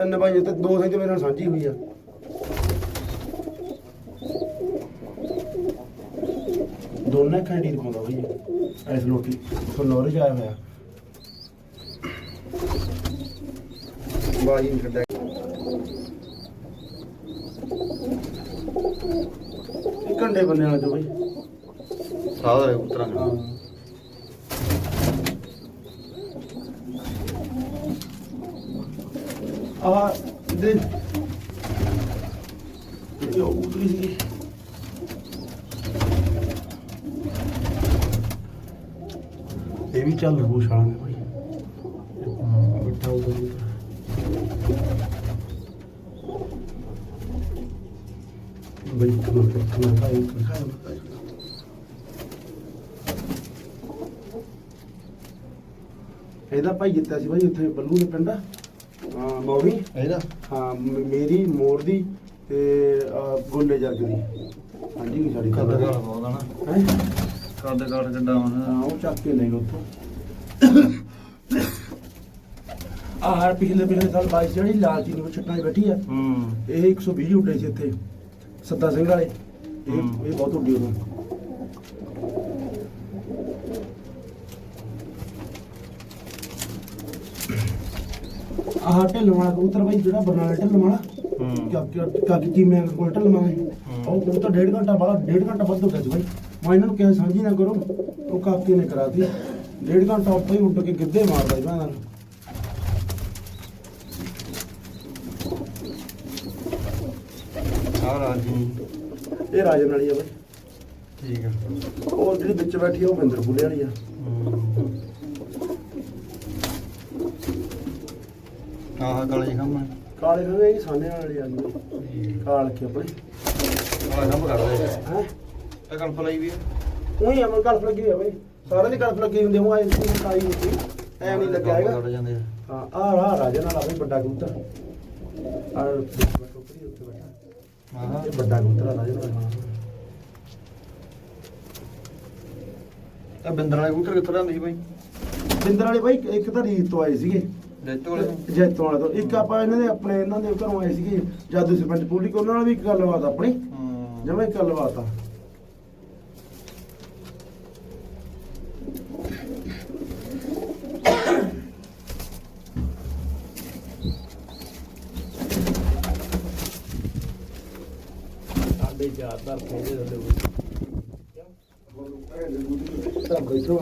ਤਿੰਨ ਭਾਈ ਤੇ ਦੋ ਤੇ ਮੇਰੇ ਨਾਲ ਸਾਂਝੀ ਹੋਈ ਆ। ਦੋਨੇ ਖੰਡੀ ਦਿਖਾਉਂਦਾ ਭਾਈ ਐਸ ਲੋਟੀ ਤੋਂ ਨੌਰੇਜ ਆਇਆ ਹੋਇਆ। ਬਾਜੀ ਨਹੀਂ ਕੱਢਿਆ ਇਹ ਕੰਡੇ ਬੰਨੇ ਵਾਲਾ ਜੋ ਭਾਈ ਸਾਦਾ ਉਤਰਾਂਗੇ। ਹਾਂ। ਆ ਦੇ ਇਹ ਉਤਰੀ ਸੀ ਇਹ ਵੀ ਚੱਲ ਰਹੂ ਸ਼ਾਲਾਂ ਭਾਈ ਬਿਠਾ ਉਧਰ ਬਈ ਕਮਰ ਤੇ ਭਾਈ ਖਾਇਆ ਇਹਦਾ ਭਾਈ ਜਿੱਤਿਆ ਸੀ ਭਾਈ ਉੱਥੇ ਬੱਲੂ ਦੇ ਪਿੰਡ ਹਾਂ ਮੌੜੀ ਹਾਂ ਮ- ਮੇਰੀ ਮੋੜ ਦੀ ਤੇ ਆਹ, ਗੋਲੇ ਜੱਗ ਦੀ ਹਾਂਜੀ ਸਾਡੀ ਕੱਦ ਖਬਰ ਕਾਲ ਬਹੁਤ ਆ ਨਾ। ਹੈ? ਕੱਦ ਕਾਲ ਕਿੱਡਾ ਹੁਣ। ਹਾਂ ਉਹ ਚੱਕ ਕੇ ਲੈ ਗਏ ਉੱਥੋਂ। ਆ ਹਰ ਪਿਛਲੇ ਪਿਛਲੇ ਸਾਲ 22 ਜਿਹੜੀ ਲਾਲ ਚੀਨੀ ਵਿੱਚ ਛੱਟਾਂ 'ਚ ਬੈਠੀ ਆ। ਹੂੰ। ਇਹ 120 ਉੱਡੇ ਸੀ ਇੱਥੇ ਸੱਤਾ ਸਿੰਘ ਵਾਲੇ। ਇਹ ਹੂੰ। ਇਹ ਬਹੁਤ ਉੱਡੀ ਉਹਨਾਂ ਆਹ ਢਿੱਲ ਵਾਲਾ ਕਬੂਤਰ ਬਾਈ ਜਿਹੜਾ ਬਰਨਾਲਾ ਢਿੱਲ ਵਾਲਾ। ਹੂੰ। ਕਾਕੀ ਕੀ ਮੈਂ ਕੋਲ ਢਿੱਲ ਮਾਂਗੇ ਉਹ ਕਬੂਤਰ ਡੇਢ ਘੰਟਾ ਬਾਅਦ ਡੇਢ ਘੰਟਾ ਵੱਧ ਹੋ ਗਿਆ ਸੀ ਬਾਈ। ਮੈਂ ਇਹਨਾਂ ਨੂੰ ਕਿਹਾ ਸਾਂਝੀ ਨਾ ਕਰੋ। ਉਹ ਕਾਕੀ ਨੇ ਕਰਾਤੀ। ਡੇਢ ਘੰਟਾ ਉੱਪਰ ਹੀ ਉੱਡ ਕੇ ਗਿੱਧੇ ਮਾਰਦਾ ਮੈਂ ਨਾਲ ਆ ਰਾਜੀ ਇਹ ਰਾਜਨ ਵਾਲੀ ਆ ਬਾਈ। ਠੀਕ ਆ। ਉਹ ਜਿਹੜੀ ਵਿੱਚ ਬੈਠੀ ਆ ਉਹ ਬਿੰਦਰ ਬੁੱਲੇ ਵਾਲੀ ਆ। ਆਹ ਕਾਲੇ ਖੰਮ ਕਾਲੇ ਖੰਗੇ ਇਹ ਸਾਨੇ ਵਾਲੀ ਆ ਗਈ ਕਾਲ ਕੇ ਆਪਣੀ ਕਾਲੇ ਖੰਮ ਕਰਦੇ ਹੈ? ਇਹ ਕਲਪ ਲਈ ਵੀ ਆ। ਉਹੀ ਅਮਰ ਕਲਫ ਲੱਗੀ ਹੋਈ ਆ ਬਾਈ ਸਾਰਿਆਂ ਦੀ ਕਲਫ ਲੱਗੀ ਹੁੰਦੀ ਉਹ ਆਈ ਸੀ ਕਾਈ ਹੁੰਦੀ ਐ ਨਹੀਂ ਲੱਗਿਆ ਹੈਗਾ। ਕੱਢ ਜਾਂਦੇ ਆ। ਹਾਂ ਆ ਰਾ ਰਾਜਨ ਵਾਲਾ ਬਈ ਵੱਡਾ ਕਬੂਤਰ। ਆ ਟੋਕਰੀ ਉੱਤੇ ਬੈਠਾ। ਆਹ। ਇਹ ਵੱਡਾ ਕਬੂਤਰ ਆ ਵਾਲਾ ਇਹ ਬਿੰਦਰ ਵਾਲੇ ਕਬੂਤਰ ਕਿੱਥੋਂ ਲਿਆਂਦੇ ਸੀ ਬਾਈ ਬਿੰਦਰ ਵਾਲੇ ਬਾਈ ਇੱਕ ਤਾਂ ਰੀਤ ਤੋਂ ਆਏ ਸੀਗੇ। ਜੈਤੋ ਵਾਲੇ ਤੋਂ। ਜੈਤੋਂ ਵਾਲੇ ਤੋਂ। ਇੱਕ ਆਪਾਂ ਇਹਨਾਂ ਦੇ ਆਪਣੇ ਇਹਨਾਂ ਦੇ ਘਰੋਂ ਆਏ ਸੀਗੇ ਜਾਦੂ ਸਰਪੰਚ ਪੂਰੀ ਉਹਨਾਂ ਨਾਲ ਵੀ ਇੱਕ ਗੱਲਬਾਤ ਆਪਣੀ। ਹੂੰ। ਜਮਾ ਇੱਕ ਗੱਲਬਾਤ ਆ। ਸਾਡੇ ਜ਼ਿਆਦਾਤਰ ਫੇਰੇ ਦੇ ਵਿੱਚ ਤਾਂ ਬੈਠੋ।